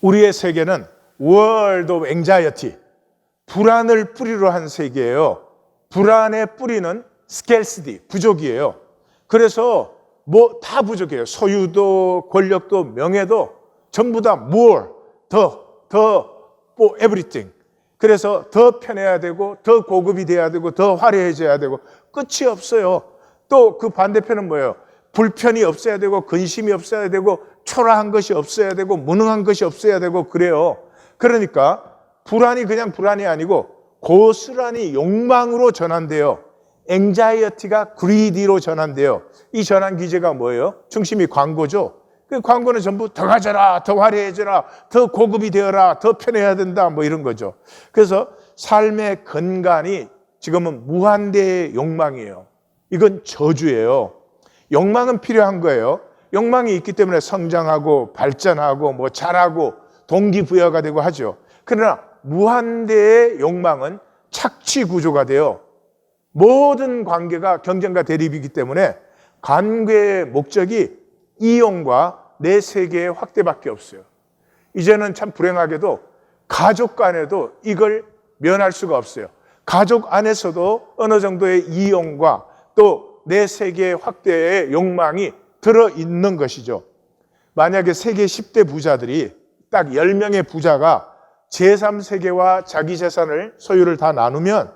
우리의 세계는 월드 앵자이어티 불안을 뿌리로 한 세계예요. 불안의 뿌리는 스켈스디 부족이에요. 그래서 뭐 다 부족해요. 소유도 권력도 명예도 전부 다 more 더 더 뭐 everything. 그래서 더 편해야 되고 더 고급이 돼야 되고 더 화려해져야 되고 끝이 없어요. 또 그 반대편은 뭐예요? 불편이 없어야 되고 근심이 없어야 되고 초라한 것이 없어야 되고 무능한 것이 없어야 되고 그래요. 그러니까 불안이 그냥 불안이 아니고 고스란히 욕망으로 전환돼요. 앵자이어티가 그리디로 전환돼요. 이 전환 기제가 뭐예요? 중심이 광고죠. 그 광고는 전부 더 가져라, 더 화려해져라, 더 고급이 되어라, 더 편해야 된다, 뭐 이런 거죠. 그래서 삶의 근간이 지금은 무한대의 욕망이에요. 이건 저주예요. 욕망은 필요한 거예요. 욕망이 있기 때문에 성장하고 발전하고 뭐 잘하고 동기부여가 되고 하죠. 그러나 무한대의 욕망은 착취 구조가 돼요. 모든 관계가 경쟁과 대립이기 때문에 관계의 목적이 이용과 내 세계의 확대밖에 없어요. 이제는 참 불행하게도 가족 간에도 이걸 면할 수가 없어요. 가족 안에서도 어느 정도의 이용과 또 내 세계 확대의 욕망이 들어 있는 것이죠. 만약에 세계 10대 부자들이 딱 10명의 부자가 제3세계와 자기 재산을 소유를 다 나누면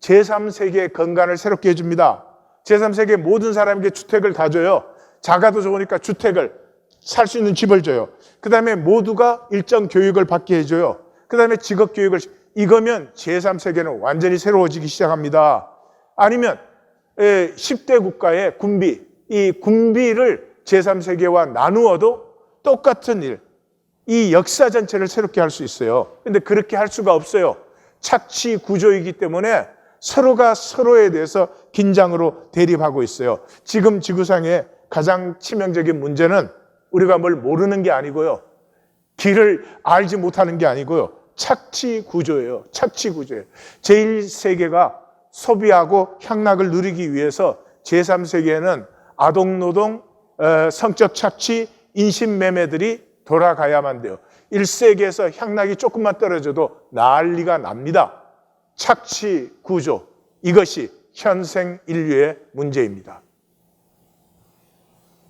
제3세계의 건강을 새롭게 해줍니다. 제3세계 모든 사람에게 주택을 다 줘요. 자가도 좋으니까 주택을 살 수 있는 집을 줘요. 그 다음에 모두가 일정 교육을 받게 해줘요. 그 다음에 직업 교육을 이거면 제3세계는 완전히 새로워지기 시작합니다. 아니면 10대 국가의 군비, 이 군비를 제3세계와 나누어도 똑같은 일, 이 역사 전체를 새롭게 할 수 있어요. 근데 그렇게 할 수가 없어요. 착취 구조이기 때문에 서로가 서로에 대해서 긴장으로 대립하고 있어요. 지금 지구상의 가장 치명적인 문제는 우리가 뭘 모르는 게 아니고요. 길을 알지 못하는 게 아니고요. 착취 구조예요. 착취 구조예요. 제1세계가 소비하고 향락을 누리기 위해서 제3세계에는 아동노동, 어, 성적 착취, 인신매매들이 돌아가야만 돼요. 1세기에서 향락이 조금만 떨어져도 난리가 납니다. 착취 구조. 이것이 현생 인류의 문제입니다.